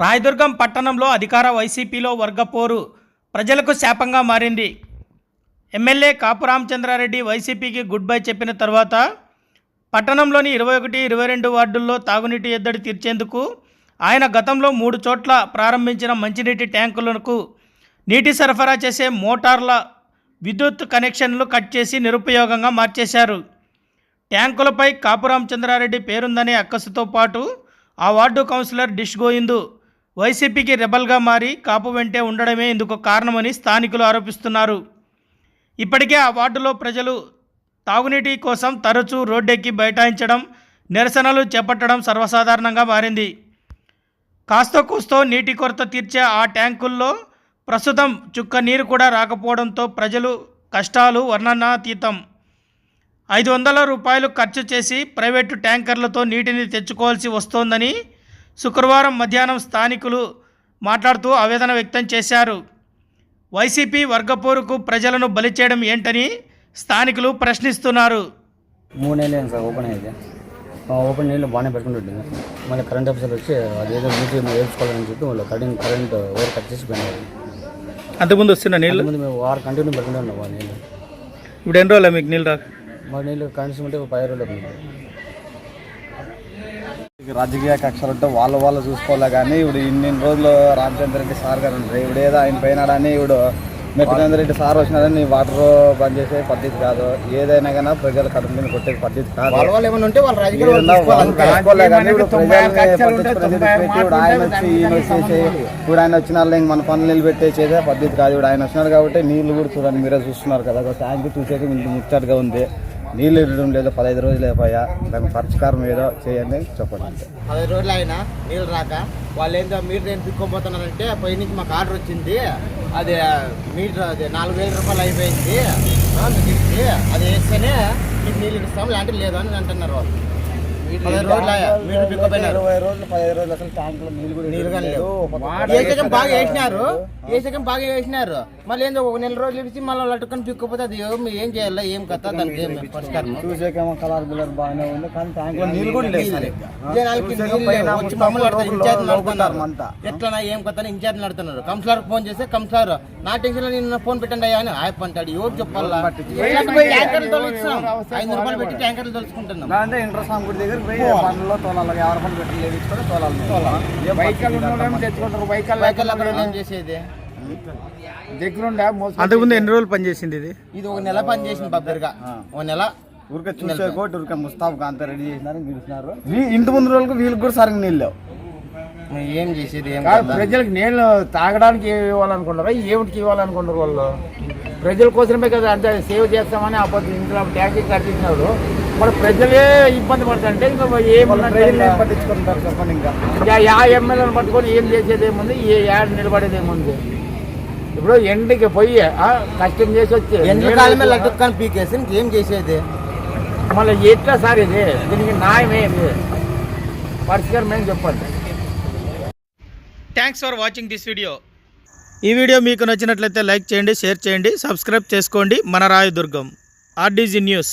రాయదుర్గం పట్టణంలో అధికార వైసీపీలో వర్గపోరు ప్రజలకు శాపంగా మారింది. ఎమ్మెల్యే కాపు రామచంద్రారెడ్డి వైసీపీకి గుడ్ బై చెప్పిన తర్వాత పట్టణంలోని ఇరవై ఒకటి ఇరవై రెండు వార్డుల్లో తాగునీటి ఎద్దడి తీర్చేందుకు ఆయన గతంలో మూడు చోట్ల ప్రారంభించిన మంచినీటి ట్యాంకులకు నీటి సరఫరా చేసే మోటార్ల విద్యుత్ కనెక్షన్లు కట్ చేసి నిరుపయోగంగా మార్చేశారు. ట్యాంకులపై కాపు రామచంద్రారెడ్డి పేరుందనే అక్కసుతో పాటు ఆ వార్డు కౌన్సిలర్ డిష్ గోయిందు వైసీపీకి రెబల్గా మారి కాపు వెంటే ఉండడమే ఇందుకు కారణమని స్థానికులు ఆరోపిస్తున్నారు. ఇప్పటికే ఆ వార్డులో ప్రజలు తాగునీటి కోసం తరచూ రోడ్డెక్కి బైఠాయించడం నిరసనలు చేపట్టడం సర్వసాధారణంగా మారింది. కాస్తో కూస్తో నీటి కొరత తీర్చే ఆ ట్యాంకుల్లో ప్రస్తుతం చుక్క నీరు కూడా రాకపోవడంతో ప్రజలు కష్టాలు వర్ణనాతీతం. ఐదు వందల రూపాయలు ఖర్చు చేసి ప్రైవేటు ట్యాంకర్లతో నీటిని తెచ్చుకోవాల్సి వస్తోందని శుక్రవారం మధ్యాహ్నం స్థానికులు మాట్లాడుతూ ఆవేదన వ్యక్తం చేశారు. వైసీపీ వర్గపోరుకు ప్రజలను బలి చేయడం ఏంటని స్థానికులు ప్రశ్నిస్తున్నారు. మూడు నెలలు అయింది సార్ ఓపెన్ ఓపెన్ నీళ్ళు బాగానే పెట్టుకుంటుంది మళ్ళీ కరెంట్ ఆఫీసర్ వచ్చి అది ఏదో నీటి వేసుకోవాలని చెప్పి వాళ్ళు కరెంట్ కరెంట్ ఓవర్ కట్ చేసి పోయినారు. అంతకుముందు వస్తున్న నీళ్ళు? ముందు మేము వారు కంటిన్యూ పెట్టుకుంటూ ఉన్నాం ఆ నీళ్ళు. ఇప్పుడు ఎన్ని రోజులు మీకు నీళ్ళు రాక? మా నీళ్ళు కనీసం ఉంటే పది రోజులు రాజకీయ కక్షలు ఉంటే వాళ్ళు వాళ్ళు చూసుకోవాలా కానీ ఇప్పుడు ఇన్ని రోజులు రామచంద్ర రెడ్డి సార్ గారు ఉంటారు. ఇప్పుడు ఏదో ఆయన పోయినాడని ఇప్పుడు మెట్టినంద రెడ్డి సార్ వచ్చినాడని వాటర్ బంద్ చేసే పద్ధతి కాదు. ఏదైనా కానీ ప్రజల కడుపు మీద కొట్టే పద్ధతి కాదు. ఇప్పుడు ఆయన వచ్చి ఈయన వచ్చేసి ఇప్పుడు ఆయన వచ్చిన వాళ్ళు మన పనులు నిలబెట్టేసేదే పద్ధతి కాదు. ఇప్పుడు ఆయన వచ్చినాడు కాబట్టి నీళ్ళు కూడా చూడండి. మీరే చూస్తున్నారు కదా. ట్యాంక్ చూసేది ఇంత ముచ్చటగా ఉంది. నీళ్ళు ఇవ్వడం లేదు పదహైదు రోజులు అయిపోయా. దానికి పరిష్కారం ఏదో చేయండి చెప్పండి అంతే. రోజులు అయినా నీళ్ళు రాక వాళ్ళు ఏందో మీరు నేను పిక్కోపోతున్నారంటే పై నుంచి మాకు ఆర్డర్ వచ్చింది. అది మీటర్ అది నాలుగు వేల రూపాయలు అయిపోయింది. అది వేస్తేనే మీకు నీళ్ళు ఇస్తాం లాంటివి లేదు అని అంటున్నారు వాళ్ళు. ఇరవై రోజులు పదిహేను రోజులు అసలు ట్యాంకులో నీళ్ళు కూడా నీళ్ళు కానీ లేదు. లేవు ఏసకం బాగా వేసినారు ఏసకం బాగా వేసినారు మళ్ళీ ఏందో ఒక నెల రోజులు ఇచ్చి మళ్ళీ లట్టుకొని పిక్కపోతే అది ఏం ఏం చేయాలి? ఏం కథ? దానికి ఏం పరిష్కారం చూసేకేమో కలర్ బిల్లర్ బాగానే ఉంది కానీ ట్యాంకులో నీళ్ళు కూడా లేదు సరిగ్గా. జనాలకి చూసేకేమో నీళ్ళు పైన లేవు. వచ్చి మొత్తం మమ్మల్ని అడతారు, ఇన్ఛార్జ్ లోకుంటారు నడుతున్నారు. అంతా. ఎట్లా ఏం కథ ఇన్ఛార్జ్ నడుతున్నారు కౌన్సిలర్ ఫోన్ చేస్తే కౌన్సిలర్ నా టెన్షన్లో నేను ఫోన్ పెట్టండి అయ్యా అని ఆయప్ప అంటాడు. ఎవరు చెప్పాలా? ట్యాంకర్లు తొలగిస్తున్నాం ఐదు రూపాయలు పెట్టి ట్యాంకర్లు తొలుచుకుంటున్నాం ఇంటర్ సాంగ్ గుడి దగ్గర పోయి పనుల్లో తోలాలి యాభై రూపాయలు పెట్టి లేపించుకొని తోలాలి ఏం పద్ధతి ఇదంతా తెచ్చుకుంటారు? అక్కడ ఏం చేసేది? దగ్గరుండే అంతకుముందు ఎన్ని రోజులు పనిచేసింది ఇది? ఇది ఒక నెల పని చేసింది బబ్బెరుగా ఒక నెల. ఊరికే చూసే కోటి ఊరికే ముస్తాఫ్ అంతా రెడీ చేసినారు పిలిచినారు వీ- ఇంటి ముందు రోజులకు వీళ్ళకి కూడా సరిగ్గా నీళ్ళు ఏం చేసేది ఏం? ప్రజలకు నీళ్ళు తాగడానికి ఇవ్వాలనుకుంటారా ఏమిటికి ఇవ్వాలనుకుంటారు వాళ్ళు? ప్రజల కోసమే కదా అంటే సేవ్ చేస్తామని అబద్ధం ఇంట్లో ట్యాక్సీ కట్టించినారు. మరి ప్రజలే ఇబ్బంది పడుతుంటే ఇంకా పట్టించుకుంటారు చెప్పండి ఇంకా. యా ఎమ్మెల్యేని పట్టుకొని ఏం చేసేది ఏముంది ఏ యాడ నిలబడేది ఏముంది ఇప్పుడు ఎండికి పోయి కష్టం చేసి వచ్చి కానీ పీకేసి ఇంకేం చేసేది? మళ్ళీ ఎట్లా సార్ ఇది? దీనికి న్యాయం ఏంది? పరిష్కారం ఏం చెప్పండి? Thanks for watching this video ఈ వీడియో మీకు నచ్చినట్లయితే లైక్ చేయండి షేర్ చేయండి సబ్స్క్రైబ్ చేసుకోండి. మన రాయదుర్గం ఆర్డీజీ న్యూస్.